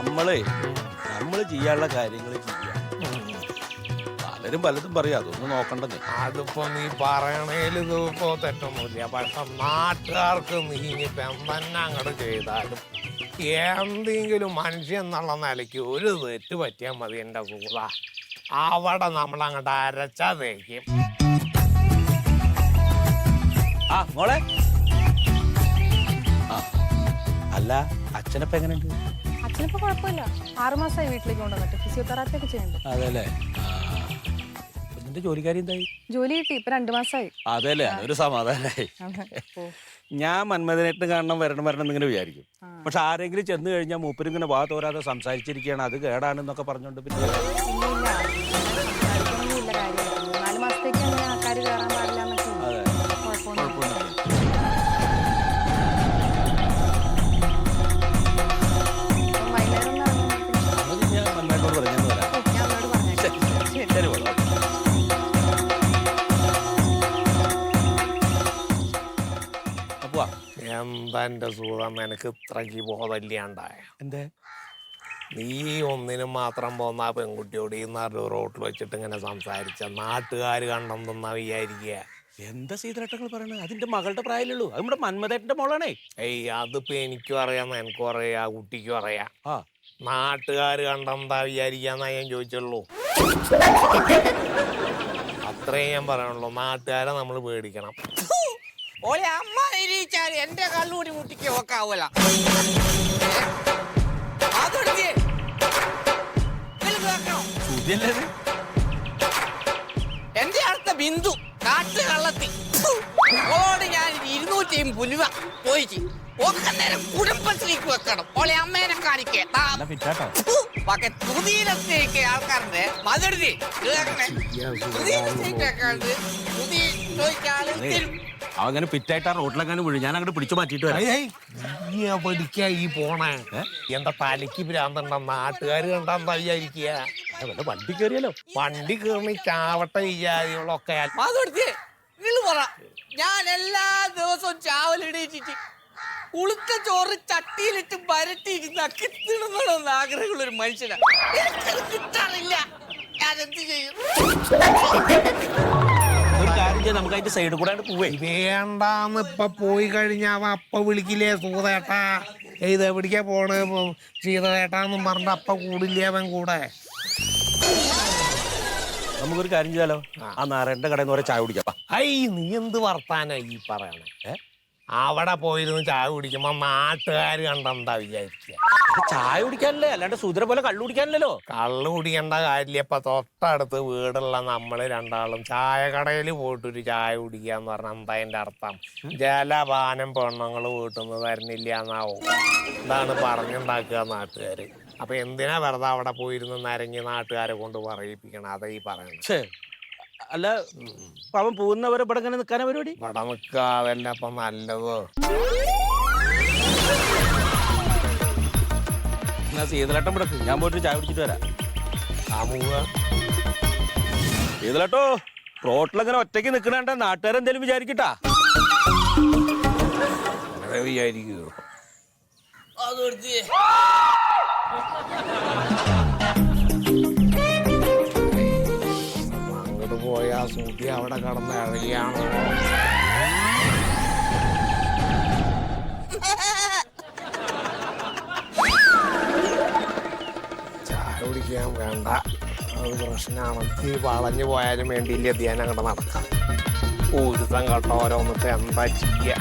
നമ്മളെ നമ്മൾ ചെയ്യാനുള്ള കാര്യങ്ങൾ ചെയ്യാം. പലരും പലതും പറയാം അതൊന്നും നോക്കണ്ടേ അതിപ്പോ നീ പറയണേലും ഇതിപ്പോ തെറ്റൊന്നുമില്ല. പക്ഷെ നാട്ടുകാർക്ക് നീ ഇനിയിപ്പോ എന്തെന്നെ അങ്ങോട്ട് ചെയ്താലും എന്തെങ്കിലും മനുഷ്യൻ എന്നുള്ള നിലയ്ക്ക് ഒരു തെറ്റ് പറ്റിയാൽ മതി എന്റെ കൂട അവിടെ നമ്മൾ അങ്ങോട്ട് അരച്ചാ തേക്കും. ആ മോളെ. ആ അല്ല അച്ഛനപ്പ എങ്ങനെയുണ്ട്? അച്ഛനിപ്പോ കുഴപ്പമില്ല. ആറുമാസമായി വീട്ടിലേക്ക് കൊണ്ടുവന്നിട്ട്. ഫിസിയോതെറാപ്പി ഒക്കെ ചെയ്യുന്നുണ്ട്. അതെല്ലേ? നിന്റെ ജോലിക്കാരി എന്തായി? ജോലി കിട്ടി. ഇപ്പൊ രണ്ടു മാസമായി അതെല്ലേ? അതൊരു സമാധാനായി. ഓ. ഞാൻ മന്മഥനായിട്ട് കാണണം വരണം വരണം എന്നിങ്ങനെ വിചാരിക്കും. പക്ഷെ ആരെങ്കിലും ചെന്ന് കഴിഞ്ഞാൽ മൂപ്പരിങ്ങനെ വാ തോരാതെ സംസാരിച്ചിരിക്കുകയാണ്. അത് കേടാണെന്നൊക്കെ പറഞ്ഞോണ്ട് പിന്നെ എന്താ സുഹൃതം എനിക്ക് നിനക്ക് ഇത്രയ്ക്ക് ബോധമില്ലാണ്ടായ. എന്തേ? നീ ഒന്നിനും മാത്രം പോന്ന ആ പെൺകുട്ടിയോട് ഈ നാട്ടിൽ റോട്ടിൽ വെച്ചിട്ട് ഇങ്ങനെ സംസാരിച്ച നാട്ടുകാർ കണ്ടെന്നാ വിചാരിക്കുക? എന്താ സീതരട്ടങ്ങൾ പറയണത് അതിന്റെ മകളുടെ പ്രായമല്ലേ അത് നമ്മുടെ മന്മതേട്ടന്റെ മോളാണേ. ഏയ് അതിപ്പോ എനിക്കും അറിയാം എനിക്കും അറിയാം ആ കുട്ടിക്കും അറിയാം. ആ. നാട്ടുകാർ കണ്ടെന്താ വിചാരിക്കാന്നാ ഞാൻ ചോദിച്ചുള്ളൂ. അത്രയും ഞാൻ പറയണുള്ളൂ നാട്ടുകാരെ നമ്മൾ പേടിക്കണം. ഓലെ അമ്മ നിരീച്ചാൽ എന്റെ കള്ളുകൂടി മുട്ടിക്ക് ഇത്? എന്റെ അടുത്ത ബിന്ദു കാട്ട് കള്ളത്തി. ഓട് ഞാൻ ഇരുന്നൂറ്റിയും പുലുവ പോയിച്ച് ഒക്കെ നേരം കുടുംബത്തിലേക്ക് വെക്കണം. ഓളെ അമ്മേനെ കാണിക്കേ. തുതിയിലെത്തിയൊക്കെ ആൾക്കാരുടെ മതെടുത്തി കേൾക്കണേ തുതിയിലെത്തിയൊക്കെ ഉണ്ട് തുതി ചോദിച്ചാൽ തരും അവങ്ങനെ പിറ്റായിട്ട് ആ റോട്ടിലങ്ങനെ വീഴും. ഞാൻ അങ്ങോട്ട് പിടിച്ചു മാറ്റിയിട്ട് വരാം. പഠിക്കാ ഈ പോണേ? എന്താ തലയ്ക്ക് ഭ്രാന്തണ്ട? നാട്ടുകാർ കണ്ടാന്ന് വിചാരിക്കുക അവന്റെ വണ്ടി കയറിയല്ലോ വണ്ടി കയറി ചാവട്ടെ വിചാരികളൊക്കെ പറ. ഞാൻ എല്ലാ ദിവസവും ചാവലിടയിച്ചിട്ട് ഉളുത്ത ചോറ് ചട്ടിയിലിട്ട് വരട്ടിയിട്ട് നക്കി ആഗ്രഹമുള്ള ഒരു മനുഷ്യനാ. എനിക്കത് കിട്ടാറില്ല. ഞാൻ എന്ത് ചെയ്യും? ചെയ്യാം നമുക്ക് അതിന്റെ സൈഡിൽ കൂടെ പോവേ. വേണ്ടാന്ന് ഇപ്പൊ പോയി കഴിഞ്ഞാ അപ്പ വിളിക്കില്ലേ സൂതേട്ടാ? ഇത് എവിടേക്കാ പോണ്? ചീതേട്ടാന്നും പറഞ്ഞ അപ്പ കൂടില്ലേ അവൻ കൂടെ? നമുക്കൊരു കാര്യം ചെയ്താലോ ആ. നാരായണന്റെ കടയിൽ നിന്ന് ചായ കുടിക്കാം. ഐ നീ എന്ത് വർത്താനായി ഈ പറയണേ? ഏ? അവിടെ പോയിരുന്നു ചായ കുടിക്കുമ്പോ നാട്ടുകാർ കണ്ടെന്താ വിചാരിക്കുക ചായ കുടിക്കാനല്ലേ? അല്ലാണ്ട് സുധര പോലെ കള്ളു കുടിക്കാനല്ലോ കള്ള് കുടിക്കേണ്ട കാര്യമില്ല. ഇപ്പൊ തൊട്ടടുത്ത് വീടുള്ള നമ്മൾ രണ്ടാളും ചായ കടയിൽ പോയിട്ടൊരു ചായ കുടിക്കാന്ന് പറഞ്ഞ എന്താ അതിന്റെ അർത്ഥം? ജലപാനം പെണ്ണുങ്ങൾ വീട്ടിൽ നിന്ന് തരുന്നില്ല എന്നാവും ഇതാണ് പറഞ്ഞുണ്ടാക്കുക നാട്ടുകാര്. അപ്പൊ എന്തിനാ വെറുതെ അവിടെ പോയിരുന്ന് നരങ്ങി നാട്ടുകാരെ കൊണ്ട് പറയിപ്പിക്കണം? അതാ ഈ ഛേ അല്ല അവൻ പോകുന്നവരെ ഇവിടെ ഇങ്ങനെ നിൽക്കാനാ പരിപാടി? ഇവിടെ നിൽക്കാതല്ല അപ്പൊ നല്ലത്. എന്നാ സീതലട്ടം ഇവിടെ ഞാൻ പോയിട്ട് ചായ കുടിച്ചിട്ട് വരാം. സമൂഹ സീതലട്ടോ റോട്ടിലങ്ങനെ ഒറ്റയ്ക്ക് നിൽക്കണേണ്ട നാട്ടുകാരെന്തേലും വിചാരിക്കട്ടാ? അങ്ങനെ വിചാരിക്കുക മാധുടുത്തി ആ സൂട്ടി അവിടെ കടന്ന് ഇറങ്ങിയാണോ. ചായ കുടിക്കാൻ വേണ്ട. അത് പ്രശ്നമാണ്. തീ വളഞ്ഞു പോയാലും വേണ്ടിയില്ല ധ്യാനം അങ്ങോട്ട് നടക്കാം. ഊരുത്തം കേട്ടോ ഓരോന്നിട്ട് എന്താ ചെയ്യ?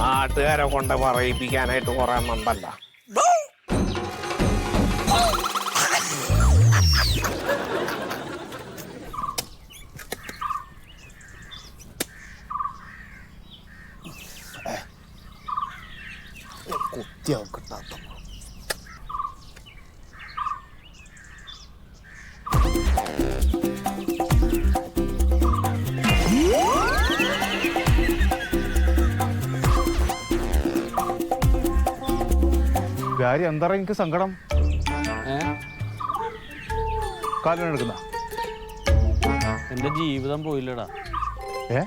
നാട്ടുകാരെ കൊണ്ട് പറയിപ്പിക്കാനായിട്ട് കുറേ എണ്ണുണ്ടല്ലോ കാര്യം എന്താ എനിക്ക് സങ്കടം? കാലിനെടുക്കുന്ന എന്റെ ജീവിതം പോയില്ലടാ. ഏ?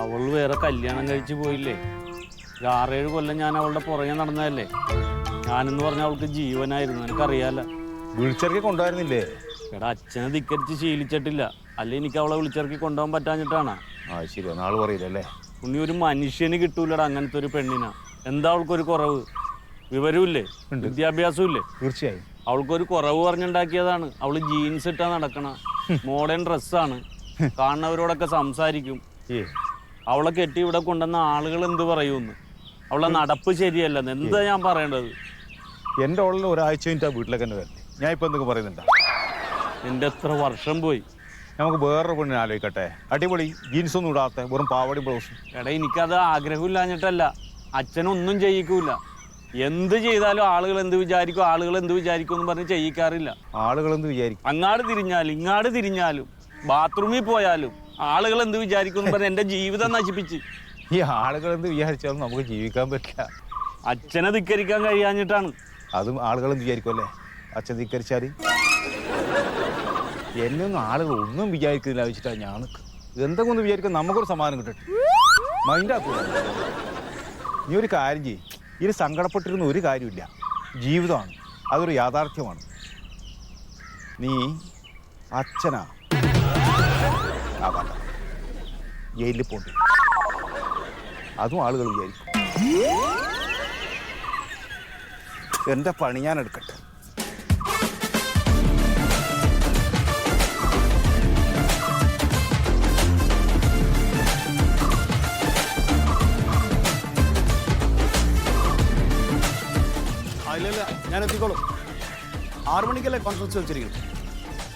അവൾ വേറെ കല്യാണം കഴിച്ചു പോയില്ലേ? ഒരു ആറേഴ് കൊല്ലം ഞാൻ അവളുടെ പുറകെ നടന്നതല്ലേ? ഞാനെന്ന് പറഞ്ഞ അവൾക്ക് ജീവനായിരുന്നു. എനിക്കറിയാല വിളിച്ചിറക്കി കൊണ്ടുവരുന്നില്ലേ? എടാ അച്ഛനെ ധിക്കരിച്ച് ശീലിച്ചിട്ടില്ല. അല്ലെ എനിക്ക് അവളെ വിളിച്ചിറക്കി കൊണ്ടുപോകാൻ പറ്റാഞ്ഞിട്ടാണ്. ആ ശരി. നാൾ പറയില്ലല്ലേ? ഉണ്ണി ഒരു മനുഷ്യന് കിട്ടൂലടാ അങ്ങനത്തെ ഒരു പെണ്ണിനാ. എന്താ അവൾക്കൊരു കുറവ്? വിവരമില്ലേ വിദ്യാഭ്യാസവും ഇല്ലേ തീർച്ചയായും. അവൾക്കൊരു കുറവ് പറഞ്ഞുണ്ടാക്കിയതാണ്. അവൾ ജീൻസ് ഇട്ടാ നടക്കണ. മോഡേൺ ഡ്രസ്സാണ്. കാണുന്നവരോടൊക്കെ സംസാരിക്കും. അവളെ കെട്ടി ഇവിടെ കൊണ്ടുവന്ന ആളുകൾ എന്ത് പറയുമെന്ന്. അവളെ നടപ്പ് ശരിയല്ലെന്ന് എന്താ ഞാൻ പറയേണ്ടത്? എന്റെ ഉള്ളിൽ ഒരാഴ്ച കഴിഞ്ഞിട്ട് ആ വീട്ടിലേക്ക് തന്നെ വരട്ടെ ഞാൻ ഇപ്പം എന്തൊക്കെ പറയുന്നുണ്ടാ? എന്റെ എത്ര വർഷം പോയി. നമുക്ക് വേറൊരു പെണ്ണിനെ ആലോചിക്കട്ടെ. അടിപൊളി. ജീൻസ് ഒന്നും ഇടാത്ത വെറും പാവടി ബ്ലൗസും. എടാ എനിക്കത് ആഗ്രഹമില്ലാഞ്ഞിട്ടല്ല. അച്ഛനൊന്നും ചെയ്യിക്കൂല. എന്ത് ചെയ്താലും ആളുകൾ എന്ത് വിചാരിക്കും ആളുകൾ എന്ത് വിചാരിക്കും എന്ന് പറഞ്ഞ് ചെയ്യിക്കാറില്ല. ആളുകൾ എന്ത് വിചാരിക്കും? അങ്ങാട് തിരിഞ്ഞാലും ഇങ്ങാട് തിരിഞ്ഞാലും ബാത്റൂമിൽ പോയാലും ആളുകൾ എന്ത് വിചാരിക്കും എന്ന് പറഞ്ഞ് എന്റെ ജീവിതം നശിപ്പിച്ച്. ഈ ആളുകൾ എന്ത് വിചാരിച്ചാലും നമുക്ക് ജീവിക്കാൻ പറ്റില്ല. അച്ഛനെ ധിക്കരിക്കാൻ കഴിയാഞ്ഞിട്ടാണ്. അതും ആളുകൾ എന്ത് വിചാരിക്കും അല്ലേ? അച്ഛൻ ധിക്കരിച്ചാൽ എന്നൊന്നും ആളുകൾ ഒന്നും വിചാരിക്കുന്നില്ല വെച്ചിട്ടാ ഞാൻ നിൽക്കുക എന്തെങ്കിലും ഒന്ന് വിചാരിക്കാൻ നമുക്കൊരു സമാധാനം കിട്ടട്ടെ. മൈൻഡാക്കൂല നീ ഒരു കാര്യം ചെയ്യും. ഇതിൽ സങ്കടപ്പെട്ടിരുന്ന ഒരു കാര്യമില്ല. ജീവിതമാണ്. അതൊരു യാഥാർത്ഥ്യമാണ്. നീ അച്ഛനാ. ആ വേണ്ട ജയിലിൽ പോണ്ടി അതും ആളുകൾ വിചാരിക്കും. എന്റെ പണി ഞാൻ എടുക്കട്ടെ. ഞാൻ എത്തിക്കോളും ആറു മണിക്കല്ലേ കോൺഫറൻസ് വെച്ചിരിക്കുന്നത്.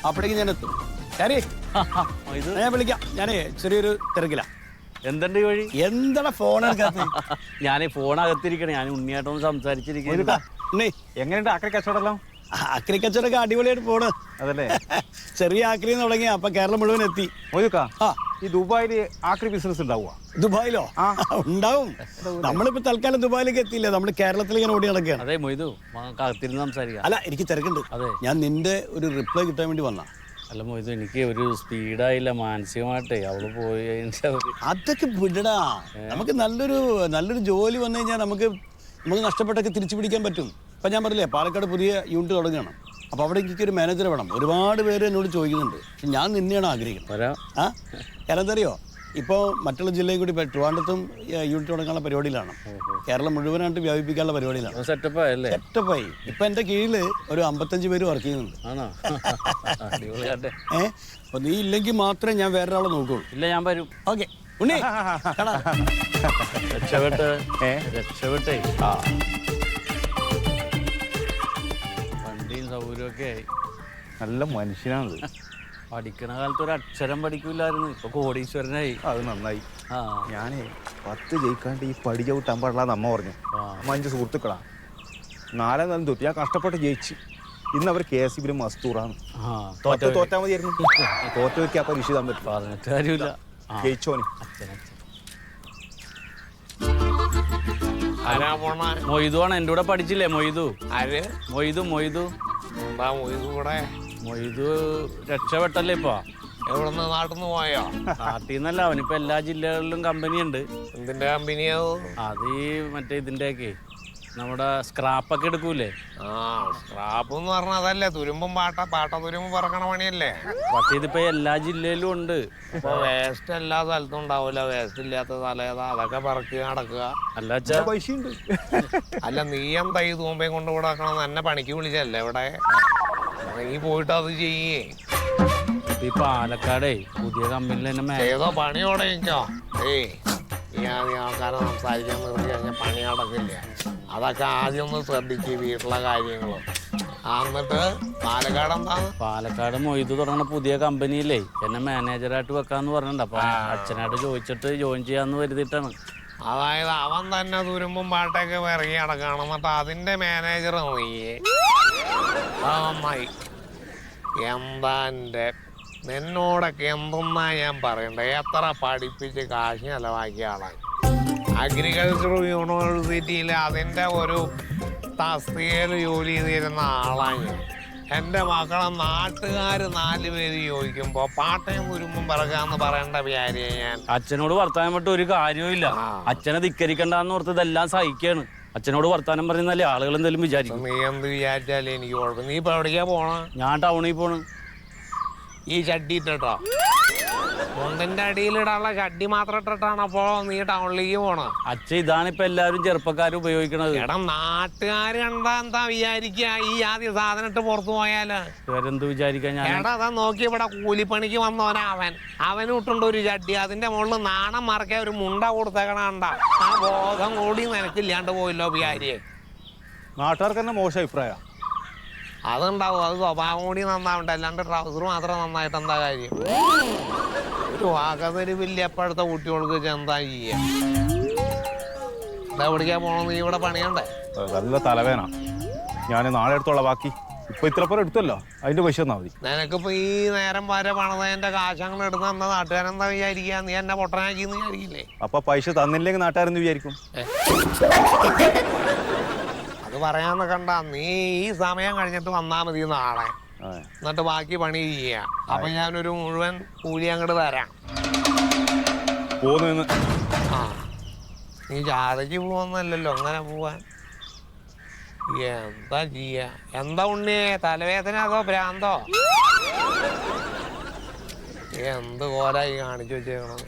അപ്പോഴേക്കും ഞാൻ എത്തും ശരി ഇത് ഞാൻ വിളിക്കാം. ഞാനേ ചെറിയൊരു തിരക്കിലാണ് എന്തുണ്ട് ഈ വഴി? എന്താണ് ഫോൺ ഞാനേ ഫോണകത്തിരിക്കണേ ഞാൻ ഉണ്ണിയായിട്ടൊന്ന് സംസാരിച്ചിരിക്കുന്നു എങ്ങനെയുണ്ട്? ആക്രി കച്ചവടമെല്ലാം ആക്രി കച്ചവടമൊക്കെ അടിപൊളിയായിട്ട് പോണ്. അതല്ലേ? ചെറിയ ആക്രി തുടങ്ങി അപ്പൊ കേരളം മുഴുവൻ എത്തി. മൊയ്തുക്ക ആ. ഈ ദുബായിൽ ആക്രി ബിസിനസ് ഉണ്ടാവുക ദുബായിലോ? ഉണ്ടാവും. നമ്മളിപ്പോ തൽക്കാലം ദുബായിലേക്ക് എത്തിയില്ല. നമ്മൾ കേരളത്തിൽ ഇങ്ങനെ ഓടി നടക്കുകയാണ്. അതെ മൊയ്തു അകത്തിരുന്ന് സംസാരിക്കാം. അല്ല എനിക്ക് തിരക്കുണ്ട്. അതെ. ഞാൻ നിന്റെ ഒരു റിപ്ലൈ കിട്ടാൻ വേണ്ടി വന്ന. അല്ല മൊയ്തു എനിക്ക് ഒരു സ്പീഡായില്ല മാനസികമായിട്ടേ. അവൾ പോയി അതൊക്കെ വിടടാ. നമുക്ക് നല്ലൊരു നല്ലൊരു ജോലി വന്നു കഴിഞ്ഞാൽ നമുക്ക് നമുക്ക് നഷ്ടപ്പെട്ടൊക്കെ തിരിച്ചു പിടിക്കാൻ പറ്റും. ഇപ്പം ഞാൻ പറഞ്ഞില്ലേ പാലക്കാട് പുതിയ യൂണിറ്റ് തുടങ്ങുകയാണ് അപ്പോൾ അവിടെ എനിക്ക് ഒരു മാനേജർ വേണം. ഒരുപാട് പേര് എന്നോട് ചോദിക്കുന്നുണ്ട്. പക്ഷെ ഞാൻ നിന്നെയാണ് ആഗ്രഹിക്കുന്നത്. ആ? എന്തറിയോ ഇപ്പോൾ മറ്റുള്ള ജില്ലയും കൂടി ട്രിവാൻഡത്തും യൂണിറ്റ് തുടങ്ങാനുള്ള പരിപാടിയിലാണ്. കേരളം മുഴുവനായിട്ട് വ്യാപിപ്പിക്കാനുള്ള പരിപാടിയിലാണ്. സെറ്റപ്പ് ആയല്ലേ? സെറ്റപ്പായി ഇപ്പം എന്റെ കീഴിൽ ഒരു അമ്പത്തഞ്ച് പേര് വർക്ക് ചെയ്യുന്നുണ്ട്. ഏ? അപ്പോൾ നീ ഇല്ലെങ്കിൽ മാത്രമേ ഞാൻ വേറെ വേറൊരാളെ നോക്കുകയുള്ളൂ ഇല്ല ഞാൻ വരും. ഓക്കെ. ഉണ്ണി. രക്ഷപ്പെട്ട്? രക്ഷപ്പെട്ടേ. ആ. സൗകര്യമൊക്കെ ആയി. നല്ല മനുഷ്യനാണത്. പഠിക്കണ കാലത്ത് ഒരു അക്ഷരം പഠിക്കൂലായിരുന്നു. ഇപ്പൊ കോടീശ്വരനായി. അത് നന്നായി. ആ. ഞാനേ പത്ത് ജയിക്കാണ്ട് ഈ പടി ചവിട്ടാൻ പാടില്ലാന്ന് അമ്മ പറഞ്ഞു. അമ്മ അഞ്ച് സുഹൃത്തുക്കളാ. നാലാം നാലും തൊട്ട് ഞാൻ കഷ്ടപ്പെട്ട് ജയിച്ച്. ഇന്ന് അവർ കെ എസ് ഇബിലും മസ്തൂറാണ്. ആ തോറ്റ തോറ്റാ മതിയായിരുന്നു. തോറ്റ വെക്കാൻ പരീക്ഷ പറഞ്ഞിട്ട് കാര്യമില്ല. ആ, ജയിച്ചോന്. അച്ഛൻ, അച്ഛൻ. ആരാ പോണ മൊയ്തു ആണ് എന്റെ കൂടെ പഠിച്ചില്ലേ മൊയ്തു? ആര്? മൊയ്തു മൊയ്ത്. കൂടെ മൊയ്തു രക്ഷപ്പെട്ടല്ലേ ഇപ്പൊ? എവിടുന്ന്? നാട്ടിൽ നിന്ന് പോയോ? നാട്ടിൽ നിന്നല്ല അവനിപ്പോ എല്ലാ ജില്ലകളിലും കമ്പനി ഉണ്ട് എന്തിന്റെ കമ്പനിയാവും അത് ഈ മറ്റേ ഇതിന്റെയൊക്കെ. നമ്മുടെ സ്ക്രാപ്പൊക്കെ എടുക്കൂലേ? ആ സ്ക്രാപ്പ് എന്ന് പറഞ്ഞാൽ അതല്ലേ തുരുമ്പും പാട്ട പാട്ട തുരുമ്പ് പറക്കണ പണിയല്ലേ? പക്ഷേ ഇതിപ്പോ എല്ലാ ജില്ലയിലും ഉണ്ട്. ഇപ്പൊ വേസ്റ്റ് എല്ലാ സ്ഥലത്തും ഉണ്ടാവില്ല വേസ്റ്റ് ഇല്ലാത്ത സ്ഥലം ഏതാ? അതൊക്കെ പറക്കുക നടക്കുക. അല്ല അച്ഛാ പൈസ ഉണ്ട് അല്ല നീ എന്താ ഈ തൂമ്പയും കൊണ്ട് ഇവിടെ വെക്കണം എന്നെ പണിക്ക് വിളിച്ചല്ലേ ഇവിടെ? നീ പോയിട്ട് അത് ചെയ്യേ. ഇപ്പൊ ഈ പാലക്കാടേ പുതിയ കമ്പനിയിൽ തന്നെ ഏതോ പണിയോടെ നിൽക്കോ ഏയ് ഞാൻ ആദ്യം ആൾക്കാരെ സംസാരിക്കാൻ നിർത്തി കഴിഞ്ഞാൽ പണി നടക്കില്ല? അതൊക്കെ ആദ്യം ഒന്ന് ശ്രദ്ധിച്ച് വീട്ടിലെ കാര്യങ്ങൾ എന്നിട്ട് പാലക്കാട് എന്താണ് പാലക്കാട് മൊയ്ത് തുടങ്ങുന്ന പുതിയ കമ്പനിയിലേ എന്നെ മാനേജറായിട്ട് വെക്കാന്ന് പറഞ്ഞിട്ടുണ്ട്. അപ്പൊ അച്ഛനായിട്ട് ചോദിച്ചിട്ട് ജോയിൻ ചെയ്യാന്ന് കരുതിയിട്ടാണ്. അതായത് അവൻ തന്നെ തുരുമ്പും പാട്ടൊക്കെ ഇറങ്ങി അടക്കാണ് എന്നിട്ട് അതിന്റെ മാനേജർ നീയേ എന്താ എന്റെ? നിന്നോടൊക്കെ എന്തെന്നാ ഞാൻ പറയണ്ടേ? എത്ര പഠിപ്പിച്ച് കാശ് ചെലവാക്കിയ ആളാണ് അഗ്രികൾച്ചർ യൂണിവേഴ്സിറ്റിയിൽ അതിന്റെ ഒരു തസ്തികയിൽ ജോലി ചെയ്തിരുന്ന ആളാണ് ഞാൻ. എന്റെ മക്കളെ നാട്ടുകാർ നാല് പേര് ചോദിക്കുമ്പോൾ പാട്ടയും തുരുമ്പും പറക്കാന്ന് പറയേണ്ട വ്യാരിയെ ഞാൻ. അച്ഛനോട് വർത്താനം പറ്റ ഒരു കാര്യവുമില്ല അച്ഛനെ ധിക്കരിക്കണ്ടെന്ന് ഓർത്ത് ഇതെല്ലാം സഹിക്കാണ്. അച്ഛനോട് വർത്താനം പറയുന്നല്ലേ ആളുകൾ എന്തെങ്കിലും വിചാരിക്കും. നീ എന്ത് വിചാരിച്ചാലേ എനിക്ക് കുഴപ്പം. നീ ഇപ്പൊ എവിടേക്കാ പോണ? ഞാൻ ടൗണിൽ പോണ്. ഈ ചട്ടി ഇട്ടോ മുണ്ടിന്റെ അടിയിലിടാനുള്ള കഡ്ഡി മാത്രം ഇട്ടിട്ടാണ് അപ്പോ നീ ടൗണിലേക്ക് പോണത്? അച്ഛ ഇതാണിപ്പോ ഇപ്പൊ എല്ലാവരും ചെറുപ്പക്കാർ ഉപയോഗിക്കണത്. എടാ നാട്ടുകാർ കണ്ടാ എന്താ വിചാരിക്കുക ഈ ആദ്യ സാധനം ഇട്ട് പുറത്തു പോയാൽ. ഇവരെന്ത് വിചാരിക്കാൻ ഞാൻ എടാ അതാ നോക്കി ഇവിടെ കൂലിപ്പണിക്ക് വന്നവനാ അവൻ. അവന് ഇട്ടുണ്ട് ഒരു ചട്ടി. അതിന്റെ മുകളിൽ നാണം മറക്കാൻ ഒരു മുണ്ട കൊടുത്തേക്കണണ്ട. ആ ബോധം കൂടി നിനക്കില്ലാണ്ട് പോയില്ലോ വിചാരിയെ നാട്ടുകാർക്ക് തന്നെ മോശം അഭിപ്രായം. അതുണ്ടാവും. അത് സ്വഭാവം കൂടി നന്നാവണ്ട. അല്ലാണ്ട് ട്രൗസർ മാത്രം നന്നായിട്ട് എന്താ കാര്യം? ഒരു വാകതരിവില്ല എപ്പോഴത്തെ കുട്ടികൾക്ക് ചെന്താ എന്താ ചെയ്യാ? എവിടേക്കാ പോണെന്ന് നീ ഇവിടെ പണിയണ്ടേ? നല്ല തലവേന ഞാൻ നാളെ എടുത്തോളാം ബാക്കി. ഇപ്പൊ ഇത്ര പേർ എടുത്തല്ലോ. അതിന്റെ പൈസ തന്നാ മതി. നിനക്കിപ്പോ ഈ നേരം വരെ പണതേന്റെ കാശങ്ങൾ എടുത്ത് തന്ന നാട്ടുകാരെന്താ വിചാരിക്കുക നീ എന്നെ പൊട്ടനാക്കിന്ന് വിചാരിക്കില്ലേ? അപ്പൊ പൈസ തന്നില്ലെങ്കിൽ നാട്ടുകാരെന്ന് വിചാരിക്കും? അത് പറയാന്ന് കണ്ട നീ ഈ സമയം കഴിഞ്ഞിട്ട് വന്നാ മതി നാളെ. എന്നിട്ട് ബാക്കി പണി ചെയ്യാം. അപ്പൊ ഞാനൊരു മുഴുവൻ കൂലി അങ്ങോട്ട് തരാം. പോന്നു ആ. നീ ജാഥയ്ക്ക് പോകുന്നല്ലോ അങ്ങനെ പോവാൻ. എന്താ ചെയ്യാ? എന്താ ഉണ്ണിയെ തലവേദന അതോ ഭ്രാന്തോ? എന്ത് കോലായി കാണിച്ചു വെച്ചേക്കണത്?